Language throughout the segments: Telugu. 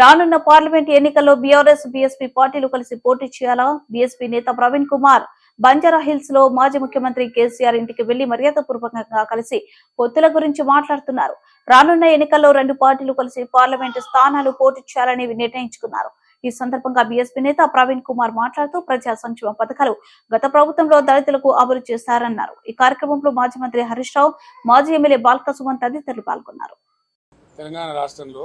రానున్న పార్లమెంట్ ఎన్నికల్లో బీఆర్ఎస్ బీఎస్పీ పార్టీలు కలిసి పోటీ చేయాలా? బీఎస్పీ నేత ప్రవీణ్ కుమార్ బంజారా హిల్స్లో మాజీ ముఖ్యమంత్రి కేసీఆర్ ఇంటికి వెళ్ళి మర్యాదపూర్వకంగా కలిసి పొత్తుల గురించి మాట్లాడుతున్నారు. రానున్న ఎన్నికల్లో రెండు పార్టీలు కలిసి పార్లమెంటు స్థానాలు పోటీ చేయాలని నిర్ణయించుకున్నారు. ఈ సందర్భంగా బీఎస్పీ నేత ప్రవీణ్ కుమార్ మాట్లాడుతూ ప్రజా సంక్షేమ పథకాలు గత ప్రభుత్వంలో దళితులకు అమలు చేశారన్నారు. ఈ కార్యక్రమంలో మాజీ మంత్రి హరీష్ రావు మాజీ ఎమ్మెల్యే బాల్క సుమన్ తదితరులు పాల్గొన్నారు. తెలంగాణ రాష్ట్రంలో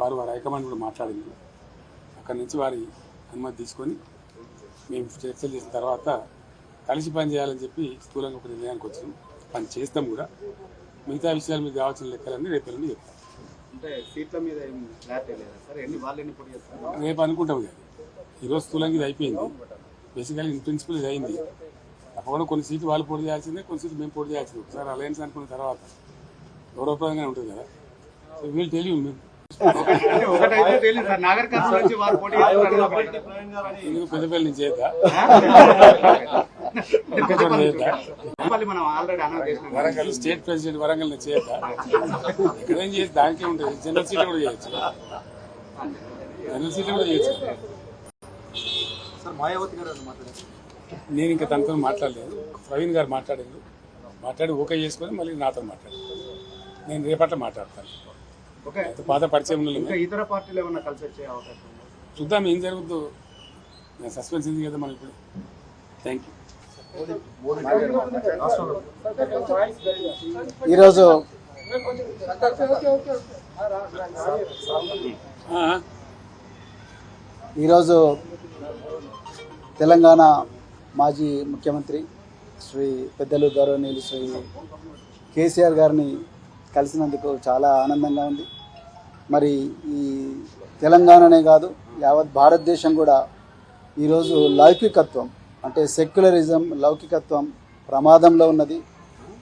వారు వారి హైకమాండ్ కూడా మాట్లాడింది. అక్కడి నుంచి వారి అనుమతి తీసుకొని మేము చర్చలు చేసిన తర్వాత కలిసి పని చేయాలని చెప్పి స్థూలంగా ఒక నిర్ణయానికి వచ్చినాం. పని చేస్తాం కూడా. మిగతా విషయాలు మీకు కావాల్సిన లెక్కలన్నీ రేపు ఎల్లుండి చెప్తాం. రేపు అనుకుంటాం కానీ ఈరోజు స్థూలంగా ఇది అయిపోయింది. బేసికల్లీ ఇన్ ప్రిన్సిపల్ ఇది అయింది. తప్పకుండా కొన్ని సీట్లు వాళ్ళు పోటీ చేయాల్సిందే కొన్ని సీట్లు మేము పోటీ చేయాల్సిందే. ఒకసారి అలయన్స్ అనుకున్న తర్వాత గౌరవప్రదంగానే ఉంటుంది కదా. సో వీళ్ళు తెలియదు ఒకటైతే తెలియదు సార్. నాగర్ కర్నూలు నుంచి వారు పోటీ పెద్దపల్లి నుంచి మనం already announce. Warangal state president Warangal నుంచి ఇక్కడేం చేసి దానికే ఉంటుంది జనరల్ సీట్లు కూడా చేయొచ్చు. జనరల్ సీట్లు కూడా చేయొచ్చు. సార్ మాయావతి గారు ఏమన్నా మాట్లాడారు? నేను ఇంకా తనతో మాట్లాడలేదు. ప్రవీణ్ గారు మాట్లాడారు. మాట్లాడి ఓకే చేసుకొని మళ్ళీ నాతో మాట్లాడారు నేను రేపట్ల మాట్లాడతాను. పాత పరిచయం ఇతర పార్టీలు ఏమన్నా కలిసి వచ్చే అవకాశం చూద్దాం ఏం జరుగుతుందో నేను సస్పెన్స్ ఉంది కదా మనం ఇప్పుడు థ్యాంక్ యూ ఈరోజు ఈరోజు తెలంగాణ మాజీ ముఖ్యమంత్రి శ్రీ పెద్దలు గౌరవనీయులు శ్రీ కేసీఆర్ గారిని కలిసినందుకు చాలా ఆనందంగా ఉంది. మరి ఈ తెలంగాణనే కాదు యావత్ భారతదేశం కూడా ఈరోజు లౌకికత్వం అంటే సెక్యులరిజం లౌకికత్వం ప్రమాదంలో ఉన్నది.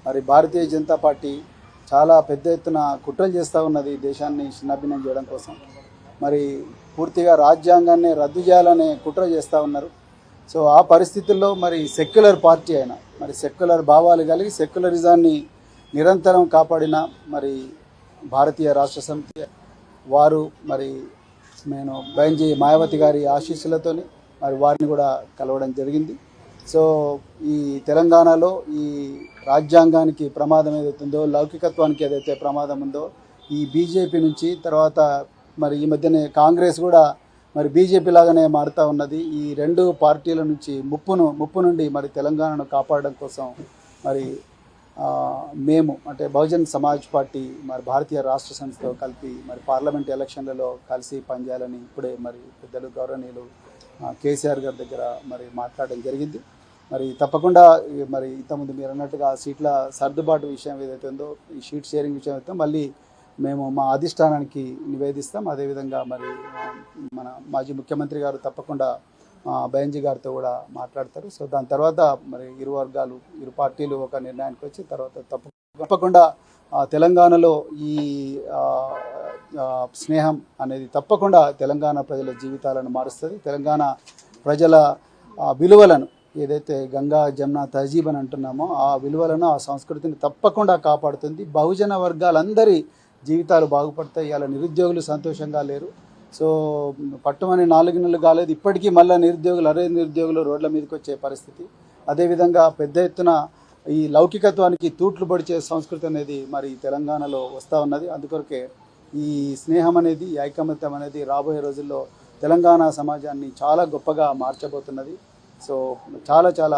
మరి భారతీయ జనతా పార్టీ చాలా పెద్ద ఎత్తున కుట్రలు చేస్తూ ఉన్నది దేశాన్ని చిన్నభిన్నం చేయడం కోసం. మరి పూర్తిగా రాజ్యాంగాన్ని రద్దు చేయాలనే కుట్ర చేస్తూ ఉన్నారు. సో ఆ పరిస్థితుల్లో మరి సెక్యులర్ పార్టీ అయినా మరి సెక్యులర్ భావాలు కలిగి సెక్యులరిజాన్ని నిరంతరం కాపాడిన మరి భారతీయ రాష్ట్ర సమితి వారు మరి నేను బైంజీ మాయావతి గారి ఆశీస్సులతోని మరి వారిని కూడా కలవడం జరిగింది. సో ఈ తెలంగాణలో ఈ రాజ్యాంగానికి ప్రమాదం ఏదైతుందో లౌకికత్వానికి ఏదైతే ప్రమాదం ఉందో ఈ బీజేపీ నుంచి తర్వాత మరి ఈ మధ్యనే కాంగ్రెస్ కూడా మరి బీజేపీ లాగానే మారుతూ ఉన్నది. ఈ రెండు పార్టీల నుంచి ముప్పును ముప్పు నుండి మరి తెలంగాణను కాపాడడం కోసం మరి మేము అంటే బహుజన్ సమాజ్ పార్టీ మరి భారతీయ రాష్ట్ర సంస్థతో కలిపి మరి పార్లమెంట్ ఎలక్షన్లలో కలిసి పనిచేయాలని ఇప్పుడే మరి పెద్దలు గౌరవనీయులు కేసీఆర్ గారి దగ్గర మరి మాట్లాడడం జరిగింది. మరి తప్పకుండా మరి ఇంతకుముందు మీరు అన్నట్టుగా సీట్ల సర్దుబాటు విషయం ఏదైతే ఉందో ఈ షీట్ షేరింగ్ విషయం అయితే మళ్ళీ మేము మా అధిష్టానానికి నివేదిస్తాం. అదేవిధంగా మరి మన మాజీ ముఖ్యమంత్రి గారు తప్పకుండా బయంజీ బెంజీ గారితో కూడా మాట్లాడతారు. సో దాని తర్వాత మరి ఇరు వర్గాలు ఇరు పార్టీలు ఒక నిర్ణయానికి వచ్చి తర్వాత తప్ప తప్పకుండా తెలంగాణలో ఈ స్నేహం అనేది తప్పకుండా తెలంగాణ ప్రజల జీవితాలను మారుస్తుంది. తెలంగాణ ప్రజల విలువలను ఏదైతే గంగా జమున తహజీబ్ అని అంటున్నామో ఆ విలువలను ఆ సంస్కృతిని తప్పకుండా కాపాడుతుంది. బహుజన వర్గాలందరి జీవితాలు బాగుపడతాయి. ఇలా నిరుద్యోగులు సంతోషంగా లేరు. సో పట్టుమని నాలుగు నెలలు కాలేదు. ఇప్పటికీ మళ్ళీ నిరుద్యోగులు అరే నిరుద్యోగులు రోడ్ల మీదకి వచ్చే పరిస్థితి. అదేవిధంగా పెద్ద ఎత్తున ఈ లౌకికత్వానికి తూట్లు పడిచే సంస్కృతి అనేది మరి తెలంగాణలో వస్తూ ఉన్నది. అందుకొరకే ఈ స్నేహం అనేది ఐకమత్యం అనేది రాబోయే రోజుల్లో తెలంగాణ సమాజాన్ని చాలా గొప్పగా మార్చబోతున్నది. సో చాలా చాలా